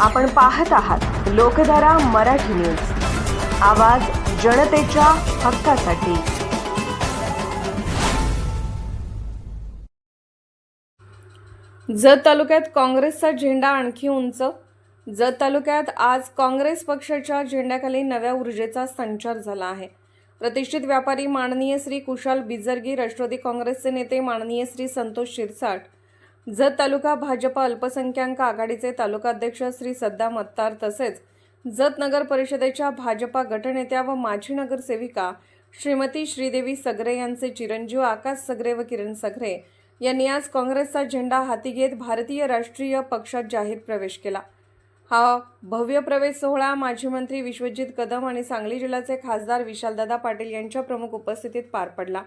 आपण पाहत आहात लोकधारा मराठी न्यूज. आवाज जनतेच्या हक्कासाठी. जत तालुक्यात काँग्रेसचा झेंडा आणखी उंच. जत तालुक्यात आज काँग्रेस पक्षाच्या झेंड्याखाली नव्या ऊर्जेचा संचार झाला आहे. प्रतिष्ठित व्यापारी माननीय श्री कुशाल बिजरगी राष्ट्रवादी काँग्रेसचे नेते माननीय श्री संतोष शिरसाट जत तालुका भाजपा अल्पसंख्याक आघाडीचे तालुकाध्यक्ष श्री सद्दाम अत्तार तसेच जत नगर परिषदेच्या भाजपा गटनेत्या व माजी नगरसेविका श्रीमती श्रीदेवी सगरे यांचे चिरंजीव आकाश सगरे व किरण सगरे यांनी आज काँग्रेसचा झेंडा हाती घेत भारतीय राष्ट्रीय पक्षात जाहीर प्रवेश केला. हा भव्य प्रवेश सोहळा माजी मंत्री विश्वजित कदम आणि सांगली जिल्ह्याचे खासदार विशालदादा पाटील यांच्या प्रमुख उपस्थितीत पार पडला.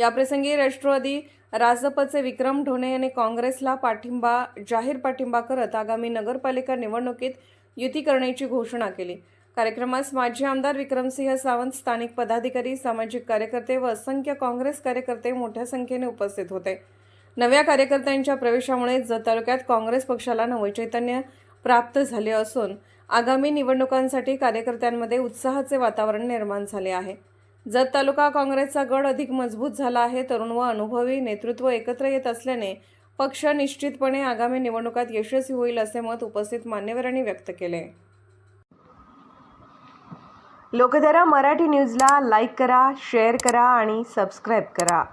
याप्रसंगी राष्ट्रवादी राजपचे विक्रम ढोणे यांनी काँग्रेसला पाठिंबा जाहीर पाठिंबा करत आगामी नगरपालिका निवडणुकीत युती करण्याची घोषणा केली. कार्यक्रमास माजी आमदार विक्रमसिंह सावंत स्थानिक पदाधिकारी सामाजिक कार्यकर्ते व असंख्य काँग्रेस कार्यकर्ते मोठ्या संख्येने उपस्थित होते. नव्या कार्यकर्त्यांच्या प्रवेशामुळे जत तालुक्यात काँग्रेस पक्षाला नवचैतन्य प्राप्त झाले असून आगामी निवडणुकांसाठी कार्यकर्त्यांमध्ये उत्साहाचे वातावरण निर्माण झाले आहे. जत तालुका काँग्रेसचा गड अधिक मजबूत झाला आहे. तरुण व अनुभवी नेतृत्व एकत्र येत असल्याने पक्ष निश्चितपणे आगामी निवडणुकात यशस्वी होईल असे मत उपस्थित मान्यवरांनी व्यक्त केले. लोकधारा मराठी न्यूजला लाईक करा शेअर करा आणि सबस्क्राईब करा.